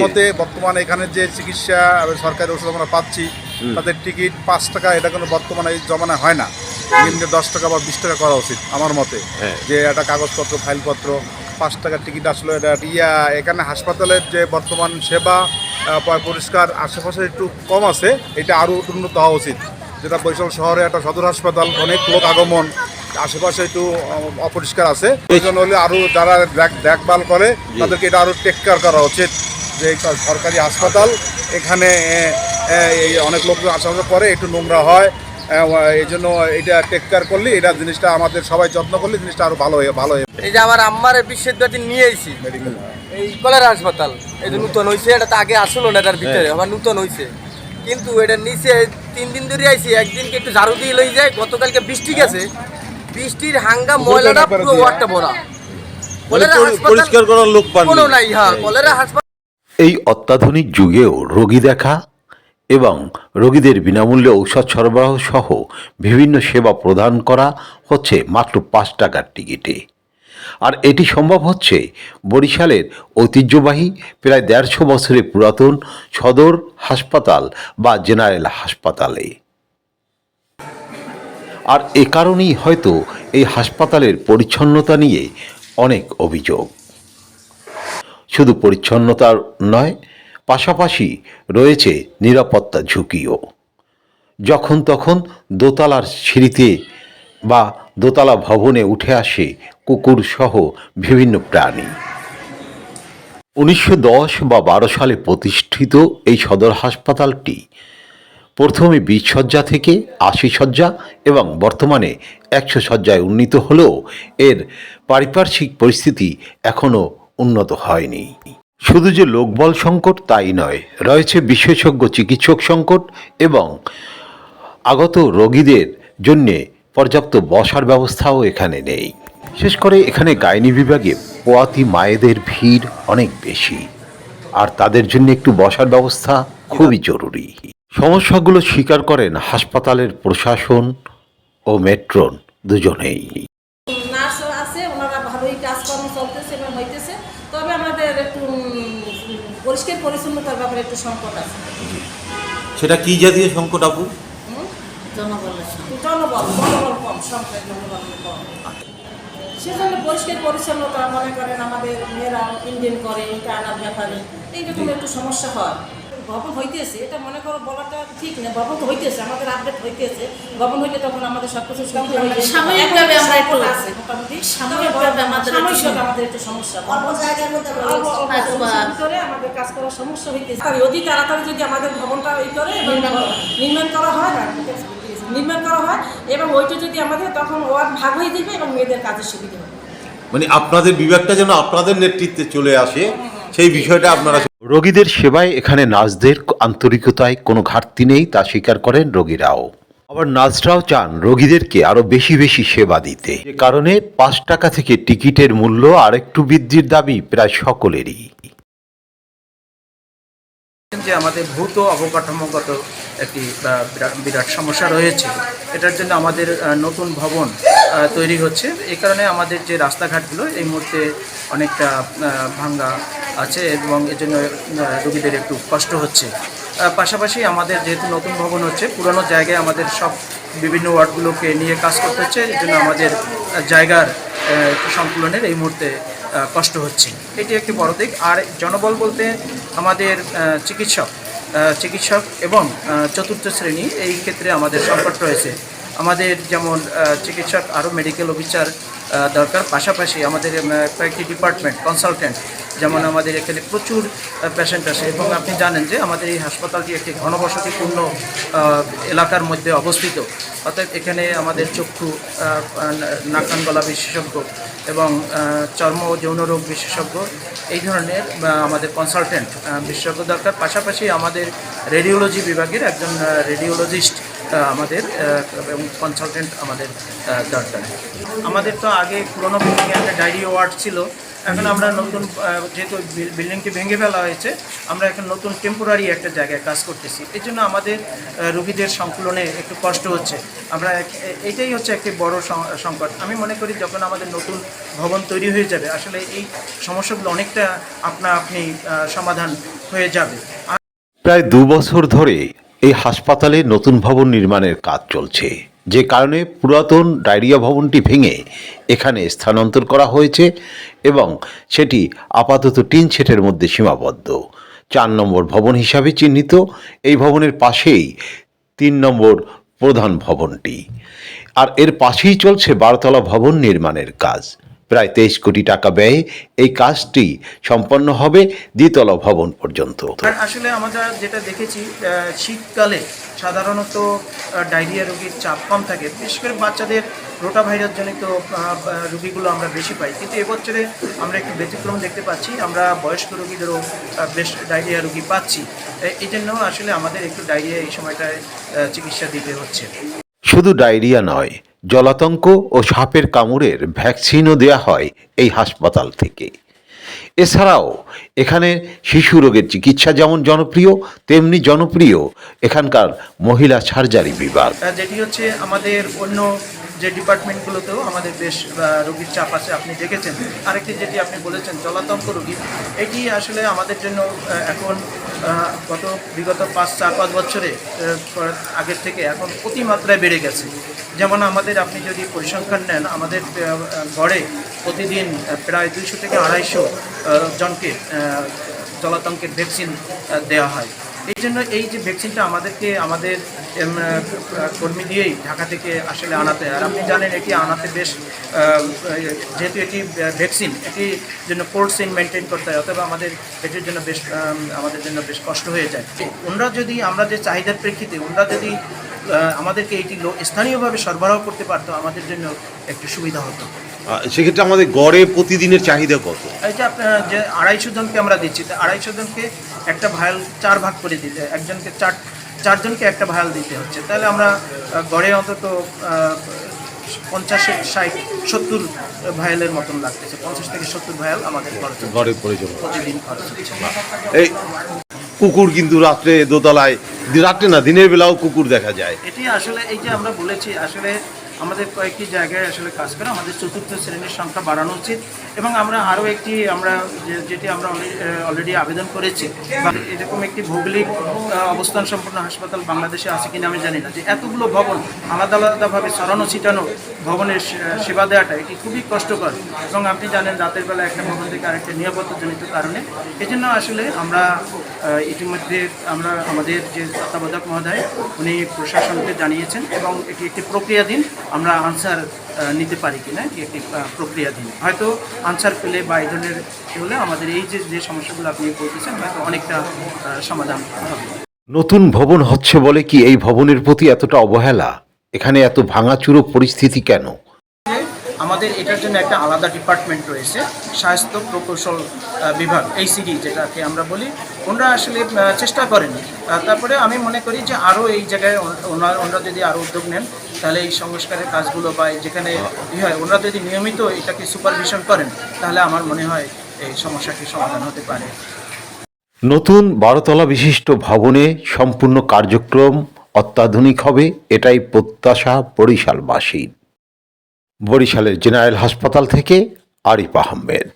মতে বর্তমানে এখানে যে চিকিৎসা সরকারি ওষুধ আমরা পাচ্ছি তাদের টিকিট পাঁচ টাকা এটা কোনো বর্তমানে এই জমানায় হয় না। কিন্তু দশ টাকা বা বিশ টাকা করা উচিত আমার মতে। হ্যাঁ। যে একটা কাগজপত্র ফাইলপত্র পাঁচ টাকার টিকিট আসলে এটা ইয়া এখানে হাসপাতালের যে বর্তমান সেবা পরিষ্কার আশেপাশে একটু কম আছে এটা আরও উন্নত হওয়া উচিত। যেটা বরিশাল শহরে একটা সদর হাসপাতাল অনেক লোক আগমন আশেপাশে একটু অপরিষ্কার আছে। এই জন্য হলে আরও যারা দেখ- দেখভাল করে তাদেরকে এটা আরও টেক কেয়ার করা উচিত। যে সরকারি হাসপাতাল এখানে এই অনেক লোক আসার পরে একটু নোংরা হয়। এই জন্য এটা টেক কেয়ার করলে এটা জিনিসটা আমাদের সবাই যত্ন করলে জিনিসটা আরও ভালো হয়ে ভালো হয়ে এই যে আমার আম্মার দিন নিয়ে আইছি। মেডিকেল এই কলেরা হাসপাতাল এই যে নূতন হয়েছে এটা তো আগে আসলো না এটার ভিতরে আবার নূতন হয়েছে কিন্তু এটা নিচে তিন দিন ধরে আইছি একদিনকে একটু ঝাড়ু দিয়ে লই যায় গতকালকে বৃষ্টি গেছে। বৃষ্টির হাঙ্গা ময়লাটা পুরো ওয়ার্ডটা ভরা। কলেরা হাসপাতাল পরিষ্কার করার লোক পান কোনো নাই হ্যাঁ। কলেরা হাসপাতাল এই অত্যাধুনিক যুগেও রোগী দেখা এবং রোগীদের বিনামূল্যে ঔষধ সরবরাহ সহ বিভিন্ন সেবা প্রদান করা হচ্ছে মাত্র পাঁচ টাকার টিকিটে। আর এটি সম্ভব হচ্ছে বরিশালের ঐতিহ্যবাহী প্রায় দেড়শো বছরের পুরাতন সদর হাসপাতাল বা জেনারেল হাসপাতালে। আর এ কারণেই হয়তো এই হাসপাতালের পরিচ্ছন্নতা নিয়ে অনেক অভিযোগ। শুধু পরিচ্ছন্নতার নয়, পাশাপাশি রয়েছে নিরাপত্তা ঝুঁকিও। যখন তখন দোতলার সিঁড়িতে বা দোতলা ভবনে উঠে আসে কুকুর সহ বিভিন্ন প্রাণী। উনিশশো দশ বা বারো সালে প্রতিষ্ঠিত এই সদর হাসপাতালটি প্রথমে বিশ শয্যা থেকে আশি শয্যা এবং বর্তমানে একশো শয্যায় উন্নীত হলেও এর পারিপার্শ্বিক পরিস্থিতি এখনও উন্নত হয়নি। শুধু যে লোকবল সংকট, তাই নয়, রয়েছে বিশেষজ্ঞ চিকিৎসক সংকট এবং আগত রোগীদের জন্যে পর্যাপ্ত বসার ব্যবস্থাও এখানে নেই। শেষ করে এখানে গাইনি বিভাগে পোয়াতি মায়েদের ভিড় অনেক বেশি। আর তাদের জন্য একটু বসার ব্যবস্থা খুবই জরুরি। সমস্যাগুলো স্বীকার করেন হাসপাতালের প্রশাসন ও মেট্রন দুজনেই নার্স আছে ওনারা ভালোই কাজকর্ম চলতেছে এবং হইতেছে তবে আমাদের একটু উম, পরিষ্কার পরিচ্ছন্নতার ব্যাপারে একটু সংকট আছে। সেটা কি জাতীয় সংকট আপু? জনবলের জনবল জনবল কম সংখ্যায় জনবল কম। সেজন্য পরিষ্কার পরিচ্ছন্নতা মনে করেন আমাদের মেয়েরা ইন্ডিয়ান করে এটা আনার ব্যাপারে এইরকম একটু সমস্যা হয়। ভবন হইতেছে এটা মনে করো বলাটা ঠিক না ভবন তো হইতেছে আমাদের আপডেট হইতেছে ভবন হইলে তখন আমাদের সব কিছু হয়ে সাময়িকভাবে আমরা একটু আছে মোটামুটি। সাময়িকভাবে আমাদের একটু আমাদের একটু সমস্যা। অল্প জায়গার মধ্যে করে আমাদের কাজ করার সমস্যা হইতেছে। তাড়াতাড়ি যদি আমাদের ভবনটা ওই করে নির্মাণ করা হয়। না নির্মাণ করা হয় এবং ওইটা যদি আমাদের তখন ওয়ার্ড ভাগ হয়ে যাবে এবং মেয়েদের কাজের সুবিধা হবে। মানে আপনাদের বিভাগটা যেন আপনাদের নেতৃত্বে চলে আসে সেই বিষয়টা আপনারা রোগীদের সেবায় এখানে নার্সদের আন্তরিকতায় কোনো ঘাটতি নেই, তা স্বীকার করেন রোগীরাও। আবার নার্সরাও চান রোগীদেরকে আরও বেশি বেশি সেবা দিতে। যে কারণে পাঁচ টাকা থেকে টিকিটের মূল্য আরেকটু বৃদ্ধির দাবি প্রায় সকলেরই। যে আমাদের ভূত অবকাঠামোগত একটি বিরাট সমস্যা রয়েছে, এটার জন্য আমাদের নতুন ভবন তৈরি হচ্ছে। এই কারণে আমাদের যে রাস্তাঘাটগুলো এই মুহূর্তে অনেকটা ভাঙ্গা আছে এবং এজন্য রোগীদের একটু কষ্ট হচ্ছে। পাশাপাশি আমাদের যেহেতু নতুন ভবন হচ্ছে, পুরনো জায়গায় আমাদের সব বিভিন্ন ওয়ার্ডগুলোকে নিয়ে কাজ করতে হচ্ছে এই জন্য আমাদের জায়গার সংকুলনের এই মুহূর্তে কষ্ট হচ্ছে। এটি একটি বড় দিক। আর জনবল বলতে আমাদের চিকিৎসক চিকিৎসক এবং চতুর্থ শ্রেণি, এই ক্ষেত্রে আমাদের সংকট রয়েছে। আমাদের যেমন চিকিৎসক, আরও মেডিকেল অফিসার দরকার। পাশাপাশি আমাদের কয়েকটি ডিপার্টমেন্ট কনসালটেন্ট যেমন আমাদের এখানে প্রচুর পেশেন্ট আসে এবং আপনি জানেন যে আমাদের এই হাসপাতালটি একটি ঘনবসতিপূর্ণ এলাকার মধ্যে অবস্থিত। অর্থাৎ এখানে আমাদের চক্ষু আহ, নাক কান গলা বিশেষজ্ঞ এবং চর্ম যৌন রোগ বিশেষজ্ঞ এই ধরনের আমাদের কনসালটেন্ট বিশেষজ্ঞ দরকার। পাশাপাশি আমাদের রেডিওলজি বিভাগের একজন রেডিওলজিস্ট আমাদের এবং কনসালটেন্ট আমাদের দরকার। আমাদের তো আগে পুরোনো বিল্ডিংয়ে একটা ডায়েরি ওয়ার্ড ছিল। এখন আমরা নতুন যেহেতু বিল- বিল্ডিংটি ভেঙে ফেলা হয়েছে, আমরা এখন নতুন টেম্পোরারি একটা জায়গায় কাজ করতেছি। এই জন্য আমাদের রুগীদের সংকুলনে একটু কষ্ট হচ্ছে। আমরা এটাই হচ্ছে একটি বড় সংকট। আমি মনে করি যখন আমাদের নতুন ভবন তৈরি হয়ে যাবে, আসলে এই সমস্যাগুলো অনেকটা আপনা আপনি সমাধান হয়ে যাবে। প্রায় দু বছর ধরে এই হাসপাতালে নতুন ভবন নির্মাণের কাজ চলছে। যে কারণে পুরাতন ডায়রিয়া ভবনটি ভেঙে এখানে স্থানান্তর করা হয়েছে এবং সেটি আপাতত টিন ছেটের মধ্যে সীমাবদ্ধ। চার নম্বর ভবন হিসাবে চিহ্নিত। এই ভবনের পাশেই তিন নম্বর প্রধান ভবনটি। আর এর পাশেই চলছে বারতলা ভবন নির্মাণের কাজ। প্রায় তেইশ কোটি টাকা ব্যয়ে এই কাজটি সম্পন্ন হবে দ্বিতলা ভবন পর্যন্ত। আসলে আমরা যেটা দেখেছি শীতকালে সাধারণত ডায়রিয়া রোগীর চাপ কম থাকে। বিশেষ করে বাচ্চাদের রোটা ভাইরাস জনিত রোগীগুলো আমরা বেশি পাই। কিন্তু এবছরে আমরা একটু ব্যতিক্রম দেখতে পাচ্ছি। আমরা বয়স্ক রোগীদেরও বেশ ডায়রিয়া রোগী পাচ্ছি। এই জন্য আসলে আমাদের একটু ডায়রিয়া এই সময়টায় চিকিৎসা দিতে হচ্ছে। শুধু ডায়রিয়া নয় জলাতঙ্ক ও সাপের কামড়ের ভ্যাকসিনও দেওয়া হয় এই হাসপাতাল থেকে। এছাড়াও এখানে শিশু রোগের চিকিৎসা যেমন জনপ্রিয়, তেমনি জনপ্রিয় এখানকার মহিলা সার্জারি বিভাগ। যেটি হচ্ছে আমাদের অন্য যে ডিপার্টমেন্টগুলোতেও আমাদের বেশ রোগীর চাপ আছে, আপনি দেখেছেন। আরেকটি যেটি আপনি বলেছেন, জলাতঙ্ক রোগী, এটি আসলে আমাদের জন্য এখন গত বিগত পাঁচ, চার, পাঁচ বছরে আগের থেকে এখন অতিমাত্রায় বেড়ে গেছে। যেমন আমাদের আপনি যদি পরিসংখ্যান নেন, আমাদের গড়ে প্রতিদিন প্রায় দুইশো থেকে আড়াইশো জনকে জলাতঙ্কের ভ্যাকসিন দেওয়া হয়। এই জন্য এই যে ভ্যাকসিনটা আমাদেরকে আমাদের কর্মী দিয়েই ঢাকা থেকে আসলে আনাতে হয়। আর আপনি জানেন এটি আনাতে বেশ যেহেতু এটি ভ্যাকসিন এটি জন্য কোল্ড চেইন মেনটেন করতে হয় অথবা আমাদের এটির জন্য বেশ আমাদের জন্য বেশ কষ্ট হয়ে যায়। ওনারা যদি আমরা যে চাহিদার প্রেক্ষিতে ওনারা যদি আমাদেরকে এটি লো- স্থানীয়ভাবে সরবরাহ করতে পারতো আমাদের জন্য একটু সুবিধা হতো। সেক্ষেত্রে আমাদের গড়ে প্রতিদিনের চাহিদা কত? এই যে আপনার যে আড়াইশো জনকে আমরা দিচ্ছি তা আড়াইশো জনকে একটা ভায়াল চার ভাগ করে দিতে একজনকে চার চারজনকে একটা ভায়াল দিতে হচ্ছে। তাহলে আমরা গড়ে অন্তত আহ, পঞ্চাশ ষাট সত্তর ভায়ালের মতন লাগতেছে। পঞ্চাশ থেকে সত্তর ভায়াল আমাদের খরচ। গড়ে প্রয়োজন প্রতিদিন খরচ হচ্ছে। এই কুকুর কিন্তু রাত্রে দোতলায় রাত্রে না দিনের বেলাও কুকুর দেখা যায়। এটি আসলে এই যে আমরা বলেছি আসলে আমাদের কয়েকটি জায়গায় আসলে কাজ করে আমাদের চতুর্থ শ্রেণির সংখ্যা বাড়ানো উচিত। এবং আমরা আরও একটি, আমরা যেটি আমরা অলরেডি আবেদন করেছি এরকম একটি ভৌগোলিক অবস্থান সম্পন্ন হাসপাতাল বাংলাদেশে আছে কিনা আমি জানি না। যে এতগুলো ভবন আলাদা আলাদাভাবে ছড়ানো ছিটানো ভবনের সেবা দেওয়াটা এটি খুবই কষ্টকর এবং আপনি জানেন রাতের বেলা একটা ভবন থেকে আরেকটা নিরাপত্তাজনিত কারণে। এজন্য আসলে আমরা ইতিমধ্যে আমরা আমাদের যে তত্ত্বাবধায়ক মহোদয়, উনি প্রশাসনকে জানিয়েছেন এবং এটি একটি প্রক্রিয়াধীন, আমরা আনসার নিতে পারি কিনা এটি একটি আহ, প্রক্রিয়াধীন হয়তো আনসার পেলে বা এই ধরনের হলে আমাদের এই যে যে সমস্যাগুলো আপনি বলতেছেন হয়তো অনেকটা সমাধান হবে। নতুন ভবন হচ্ছে বলে কি এই ভবনের প্রতি এতটা অবহেলা? এখানে এত ভাঙাচুরো পরিস্থিতি কেন? আমাদের এটার জন্য একটা আলাদা ডিপার্টমেন্ট রয়েছে স্বাস্থ্য প্রকৌশল বিভাগ এইসিডি যেটাকে আমরা বলি। ওনারা আসলে চেষ্টা করেন। তারপরে আমি মনে করি যে আরও এই জায়গায় ওনারা ওনারা যদি আরও উদ্যোগ নেন তাহলে এই সংস্কারের কাজগুলো বা যেখানে ই হয়, ওনারা যদি নিয়মিত এটাকে সুপারভিশন করেন, তাহলে আমার মনে হয় এই সমস্যাটি সমাধান হতে পারে। নতুন বারোতলা বিশিষ্ট ভবনে সম্পূর্ণ কার্যক্রম অত্যাধুনিক হবে, এটাই প্রত্যাশা বরিশালবাসীর। বরিশালের জেনারেল হাসপাতাল থেকে আরিফ আহমেদ।